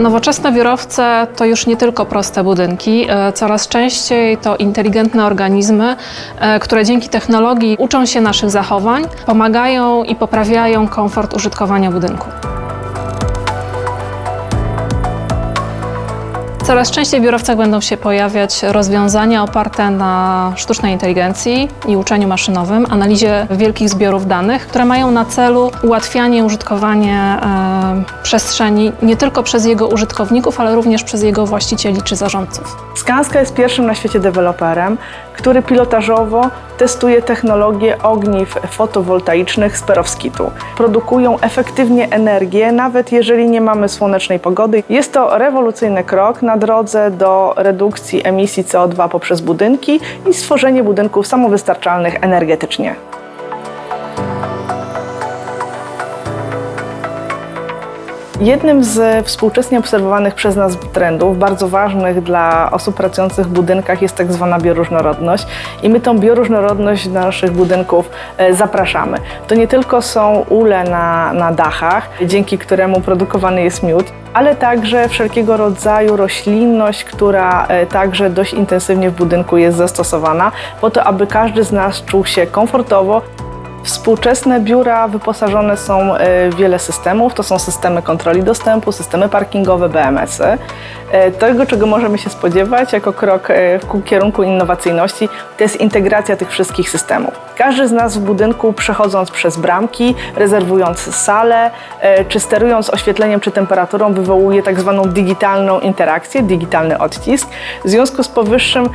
Nowoczesne biurowce to już nie tylko proste budynki, e, coraz częściej to inteligentne organizmy, e, które dzięki technologii uczą się naszych zachowań, pomagają i poprawiają komfort użytkowania budynku. Coraz częściej w biurowcach będą się pojawiać rozwiązania oparte na sztucznej inteligencji i uczeniu maszynowym, analizie wielkich zbiorów danych, które mają na celu ułatwianie użytkowania e, przestrzeni nie tylko przez jego użytkowników, ale również przez jego właścicieli czy zarządców. Skanska jest pierwszym na świecie deweloperem, który pilotażowo testuje technologię ogniw fotowoltaicznych z perowskitu. Produkują efektywnie energię, nawet jeżeli nie mamy słonecznej pogody. Jest to rewolucyjny krok na drodze do redukcji emisji CO2 poprzez budynki i stworzenie budynków samowystarczalnych energetycznie. Jednym z współczesnie obserwowanych przez nas trendów, bardzo ważnych dla osób pracujących w budynkach, jest tak zwana bioróżnorodność. I my tą bioróżnorodność do naszych budynków e, zapraszamy. To nie tylko są ule na, na dachach, dzięki któremu produkowany jest miód, ale także wszelkiego rodzaju roślinność, która e, także dość intensywnie w budynku jest zastosowana, po to, aby każdy z nas czuł się komfortowo, Współczesne biura wyposażone są w wiele systemów. To są systemy kontroli dostępu, systemy parkingowe, BMS-y. E, Tego, czego możemy się spodziewać jako krok e, ku kierunku innowacyjności, to jest integracja tych wszystkich systemów. Każdy z nas w budynku przechodząc przez bramki, rezerwując salę, e, czy sterując oświetleniem czy temperaturą, wywołuje tak zwaną digitalną interakcję, digitalny odcisk. W związku z powyższym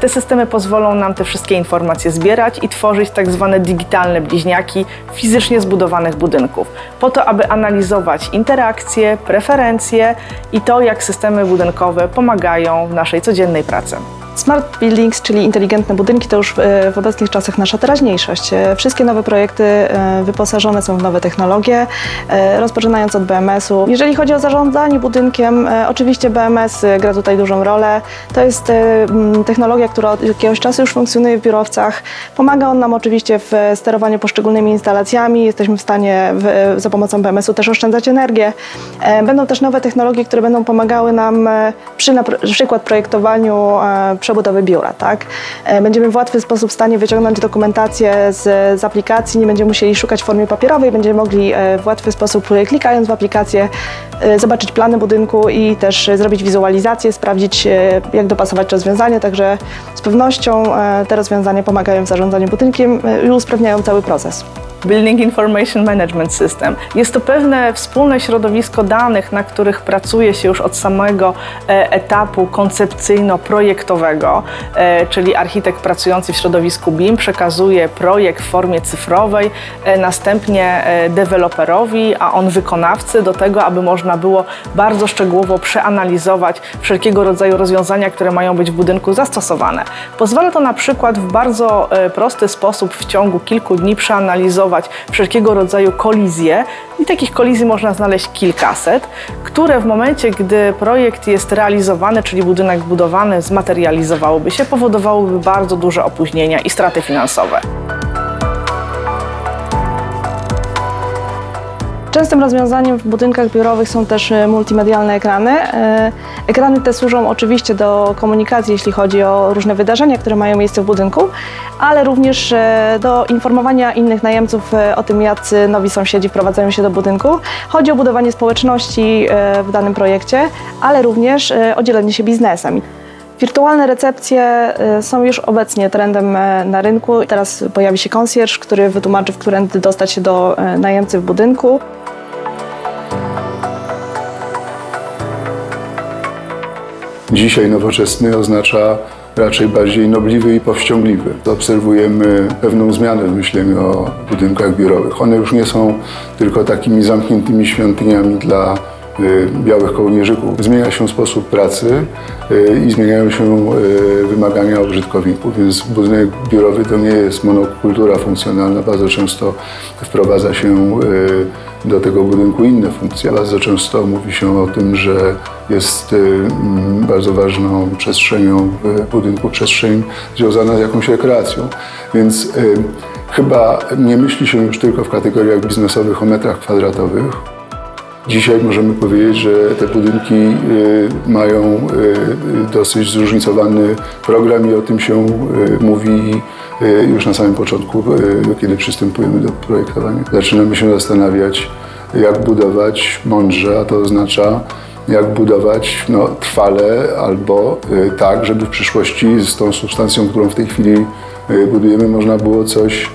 te systemy pozwolą nam te wszystkie informacje zbierać i tworzyć tak zwane digitalne bliźniaki fizycznie zbudowanych budynków, po to, aby analizować interakcje, preferencje i to, jak systemy budynkowe pomagają w naszej codziennej pracy. Smart buildings, czyli inteligentne budynki, to już w obecnych czasach nasza teraźniejszość. E, Wszystkie nowe projekty e, wyposażone są w nowe technologie, e, rozpoczynając od BMS-u. Jeżeli chodzi o zarządzanie budynkiem, oczywiście BMS gra tutaj dużą rolę. To jest technologia, która od jakiegoś czasu już funkcjonuje w biurowcach. Pomaga on nam oczywiście w sterowaniu poszczególnymi instalacjami. Jesteśmy w stanie w, za pomocą BMS-u też oszczędzać energię. Będą też nowe technologie, które będą pomagały nam przy na pr- przykład projektowaniu przebudowy biura. Tak? E, Będziemy w łatwy sposób w stanie wyciągnąć dokumentację z, z aplikacji, nie będziemy musieli szukać w formie papierowej, będziemy mogli e, w łatwy sposób e, klikając w aplikację zobaczyć plany budynku i też zrobić wizualizację, sprawdzić jak dopasować rozwiązanie, także z pewnością te rozwiązania pomagają w zarządzaniu budynkiem i usprawniają cały proces. Building Information Management System. Jest to pewne wspólne środowisko danych, na których pracuje się już od samego e, etapu koncepcyjno-projektowego, e, czyli architekt pracujący w środowisku BIM przekazuje projekt w formie cyfrowej, e, następnie deweloperowi, a on wykonawcy do tego, aby można było bardzo szczegółowo przeanalizować wszelkiego rodzaju rozwiązania, które mają być w budynku zastosowane. Pozwala to na przykład w bardzo prosty sposób w ciągu kilku dni przeanalizować wszelkiego rodzaju kolizje i takich kolizji można znaleźć kilkaset, które w momencie, gdy projekt jest realizowany, czyli budynek budowany zmaterializowałoby się, powodowałoby bardzo duże opóźnienia i straty finansowe. Częstym rozwiązaniem w budynkach biurowych są też e, multimedialne ekrany. E, Ekrany te służą oczywiście do komunikacji, jeśli chodzi o różne wydarzenia, które mają miejsce w budynku, ale również e, do informowania innych najemców o tym, jacy nowi sąsiedzi wprowadzają się do budynku. Chodzi o budowanie społeczności w danym projekcie, ale również o dzielenie się biznesem. Wirtualne recepcje są już obecnie trendem na rynku. Teraz pojawi się konsjerż, który wytłumaczy, w którędy dostać się do najemcy w budynku. Dzisiaj nowoczesny oznacza raczej bardziej nobliwy i powściągliwy. Obserwujemy pewną zmianę w myśleniu o budynkach biurowych. One już nie są tylko takimi zamkniętymi świątyniami dla białych kołnierzyków. Zmienia się sposób pracy y, i zmieniają się y, wymagania użytkowników, więc budynek biurowy to nie jest monokultura funkcjonalna. Bardzo często wprowadza się y, do tego budynku inne funkcje. Bardzo często mówi się o tym, że jest y, mm, bardzo ważną przestrzenią w budynku przestrzeń związana z jakąś rekreacją. Więc y, chyba nie myśli się już tylko w kategoriach biznesowych o metrach kwadratowych, Dzisiaj możemy powiedzieć, że te budynki y, mają y, dosyć zróżnicowany program i o tym się y, mówi już na samym początku, kiedy przystępujemy do projektowania. Zaczynamy się zastanawiać, jak budować mądrze, a to oznacza jak budować no, trwale albo tak, żeby w przyszłości z tą substancją, którą w tej chwili budujemy, można było coś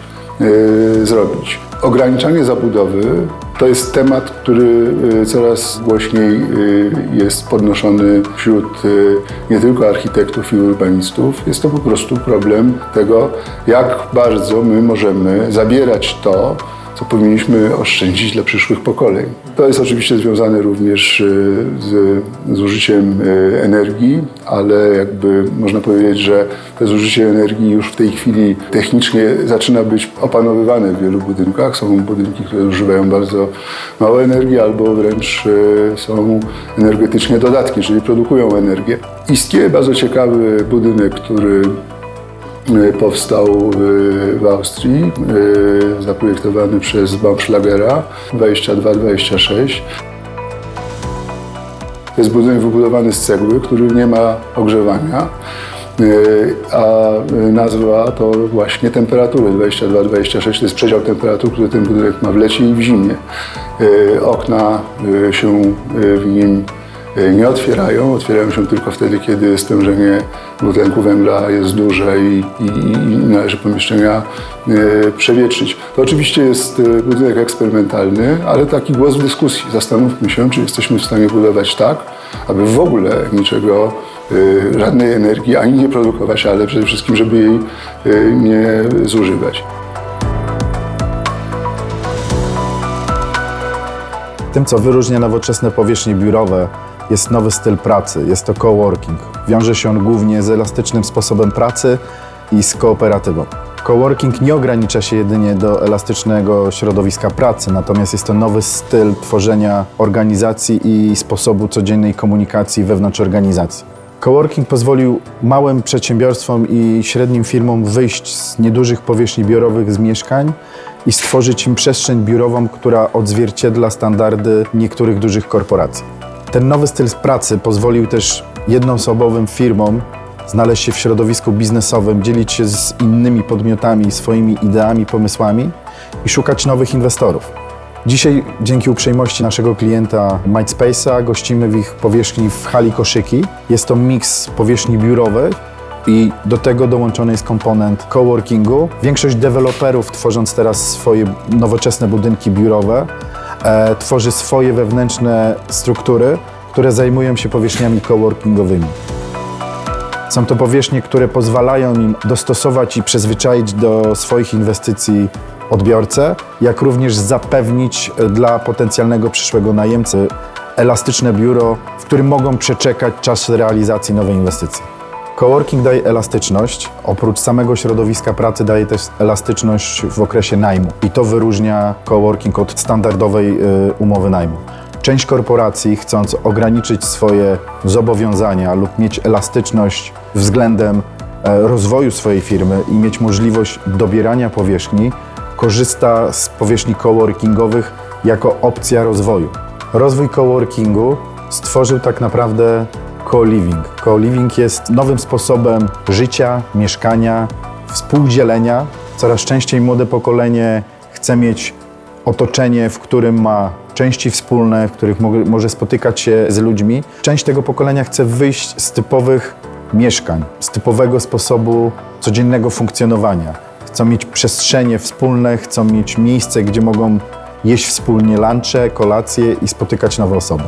zrobić. Ograniczanie zabudowy to jest temat, który y, coraz głośniej y, jest podnoszony wśród y, nie tylko architektów i urbanistów. Jest to po prostu problem tego, jak bardzo my możemy zabierać to, co powinniśmy oszczędzić dla przyszłych pokoleń. To jest oczywiście związane również y, z zużyciem y, energii, ale jakby można powiedzieć, że to zużycie energii już w tej chwili technicznie zaczyna być opanowywane w wielu budynkach. Są budynki, które używają bardzo mało energii albo wręcz y, są energetycznie dodatnie, czyli produkują energię. Istnieje bardzo ciekawy budynek, który powstał y, w Austrii, y, zaprojektowany przez Baumschlagera 2226. To jest budynek wybudowany z cegły, który nie ma ogrzewania, a nazwa to właśnie temperatury 22-26 to jest przedział temperatur, który ten budynek ma w lecie i w zimie. Okna się w nim nie otwierają, otwierają się tylko wtedy, kiedy stężenie dwutlenku węgla jest duże i, i, i należy pomieszczenia y, przewietrzyć. To oczywiście jest y, budynek eksperymentalny, ale taki głos w dyskusji. Zastanówmy się, czy jesteśmy w stanie budować tak, aby w ogóle niczego, y, żadnej energii ani nie produkować, ale przede wszystkim, żeby jej y, nie zużywać. Tym, co wyróżnia nowoczesne powierzchnie biurowe, jest nowy styl pracy, jest to coworking. Wiąże się on głównie z elastycznym sposobem pracy i z kooperatywą. Coworking nie ogranicza się jedynie do elastycznego środowiska pracy, natomiast jest to nowy styl tworzenia organizacji i sposobu codziennej komunikacji wewnątrz organizacji. Coworking pozwolił małym przedsiębiorstwom i średnim firmom wyjść z niedużych powierzchni biurowych z mieszkań i stworzyć im przestrzeń biurową, która odzwierciedla standardy niektórych dużych korporacji. Ten nowy styl pracy pozwolił też jednoosobowym firmom znaleźć się w środowisku biznesowym, dzielić się z innymi podmiotami swoimi ideami, pomysłami i szukać nowych inwestorów. Dzisiaj dzięki uprzejmości naszego klienta Mindspace'a gościmy w ich powierzchni w hali koszyki. Jest to miks powierzchni biurowych i do tego dołączony jest komponent coworkingu. Większość deweloperów, tworząc teraz swoje nowoczesne budynki biurowe, e, tworzy swoje wewnętrzne struktury, które zajmują się powierzchniami coworkingowymi. Są to powierzchnie, które pozwalają im dostosować i przyzwyczaić do swoich inwestycji odbiorcę, jak również zapewnić e, dla potencjalnego przyszłego najemcy elastyczne biuro, w którym mogą przeczekać czas realizacji nowej inwestycji. Coworking daje elastyczność, oprócz samego środowiska pracy daje też elastyczność w okresie najmu i to wyróżnia coworking od standardowej y, umowy najmu. Część korporacji, chcąc ograniczyć swoje zobowiązania lub mieć elastyczność względem e, rozwoju swojej firmy i mieć możliwość dobierania powierzchni, korzysta z powierzchni coworkingowych jako opcja rozwoju. Rozwój coworkingu stworzył tak naprawdę co-living. Co-living jest nowym sposobem życia, mieszkania, współdzielenia. Coraz częściej młode pokolenie chce mieć otoczenie, w którym ma części wspólne, w których mo- może spotykać się z ludźmi. Część tego pokolenia chce wyjść z typowych mieszkań, z typowego sposobu codziennego funkcjonowania. Chcą mieć przestrzenie wspólne, chcą mieć miejsce, gdzie mogą jeść wspólnie lunche, kolacje i spotykać nowe osoby.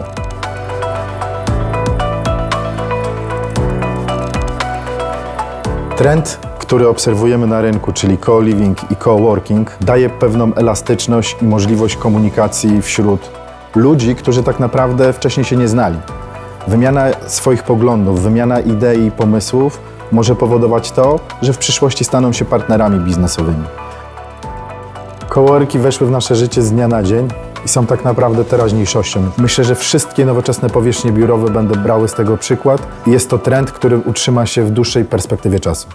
Trend, który obserwujemy na rynku, czyli co-living i co-working, daje pewną elastyczność i możliwość komunikacji wśród ludzi, którzy tak naprawdę wcześniej się nie znali. Wymiana swoich poglądów, wymiana idei i pomysłów może powodować to, że w przyszłości staną się partnerami biznesowymi. Coworki weszły w nasze życie z dnia na dzień i są tak naprawdę teraźniejszością. Myślę, że wszystkie nowoczesne powierzchnie biurowe będą brały z tego przykład jest to trend, który utrzyma się w dłuższej perspektywie czasu.